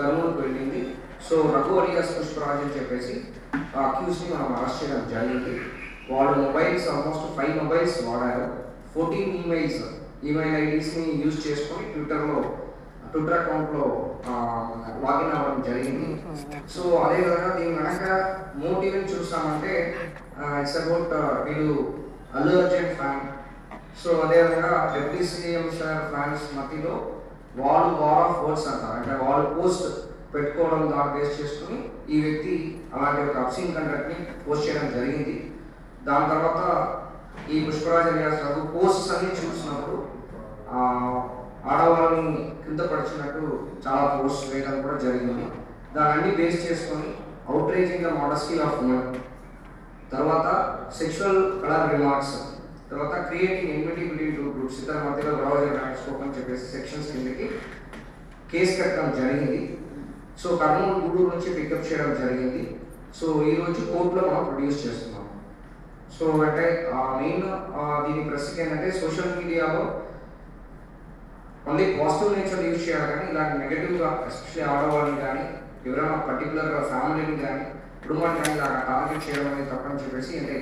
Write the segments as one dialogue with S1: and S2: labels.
S1: కర్నూలుకు వెళ్ళింది so Raghu alias Pushparaj అని చెప్పేసి ఆ అక్యూస్ని మనం అరెస్ట్ చేయడం జరిగింది. వాళ్ళు మొబైల్స్ ఆల్మోస్ట్ ఫైవ్ మొబైల్స్ వాడారు. ఫోర్టీన్ ఈమెయిల్స్ ఈమెయిల్ ఐడీస్ని యూజ్ చేసుకొని ట్విట్టర్లో ట్విట్టర్ అకౌంట్లో లాగిన్ అవ్వడం జరిగింది. సో అదేవిధంగా దీని వెనక మోటివ్ని చూస్తామంటే ఇట్స్ అబౌట్ వీళ్ళు అల్లు అర్జున్ ఫ్యాన్ సో అదేవిధంగా డిప్యూటీ సీఎం సార్ ఫ్యాన్స్ మధ్యలో వాల్ వార్ ఆఫ్ వర్డ్స్ అంటారు. అంటే వాల్ పోస్ట్ పెట్టుకోవడం ద్వారా బేస్ చేసుకుని ఈ వ్యక్తి అలాంటి ఒక అప్సీన్ కంటెంట్ని పోస్ట్ చేయడం జరిగింది. దాని తర్వాత ఈ పుష్పరాజ్ అలియాస్ రావు పోస్ట్స్ అన్ని చూసినప్పుడు ఆడవాళ్ళని కింద పడిచినట్టు చాలా పోస్ట్ వేయడం కూడా జరిగింది. దాన్ని అన్ని బేస్ చేసుకొని outraging the modesty of women తర్వాత సెక్షువల్ కలర్ రిమార్క్స్ తర్వాత creating enmity between two groups మధ్యలో చెప్పేసి సెక్షన్స్ కిందకి కేసు కట్టడం జరిగింది. సో కర్నూలు గూడూరు నుంచి పికప్ చేయడం జరిగింది. సో ఈరోజు కోర్టులో మనం ప్రొడ్యూస్ చేస్తున్నాం. సో అంటే మెయిన్ దీని ప్రస్తుతం ఏంటంటే సోషల్ మీడియాలో మళ్ళీ పాజిటివ్ నేచర్ యూజ్ చేయాలి కానీ ఇలాంటి నెగటివ్గా ఎస్పెషలీ ఆడవాళ్ళని కానీ ఎవరైనా పర్టికులర్ ఫ్యామిలీని కానీ కుటుంబాన్ని కానీ ఇలా టార్గెట్ చేయడం అనేది తప్పని చెప్పేసి అంటే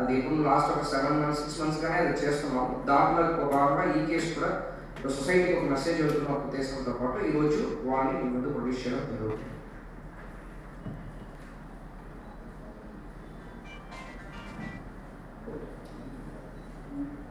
S1: అది ఇప్పుడు లాస్ట్ ఒక సెవెన్ మంత్స్ సిక్స్ మంత్స్ గానే అది చేస్తున్నాం దాంట్లో భాగంగా ఈ కేసు కూడా సొసైటీకి ఒక మెసేజ్ వెళ్తున్న ఉద్దేశంతో పాటు ఈరోజు వాళ్ళని మీ ముందు ప్రొడ్యూస్ చేయడం జరుగుతుంది Thank you.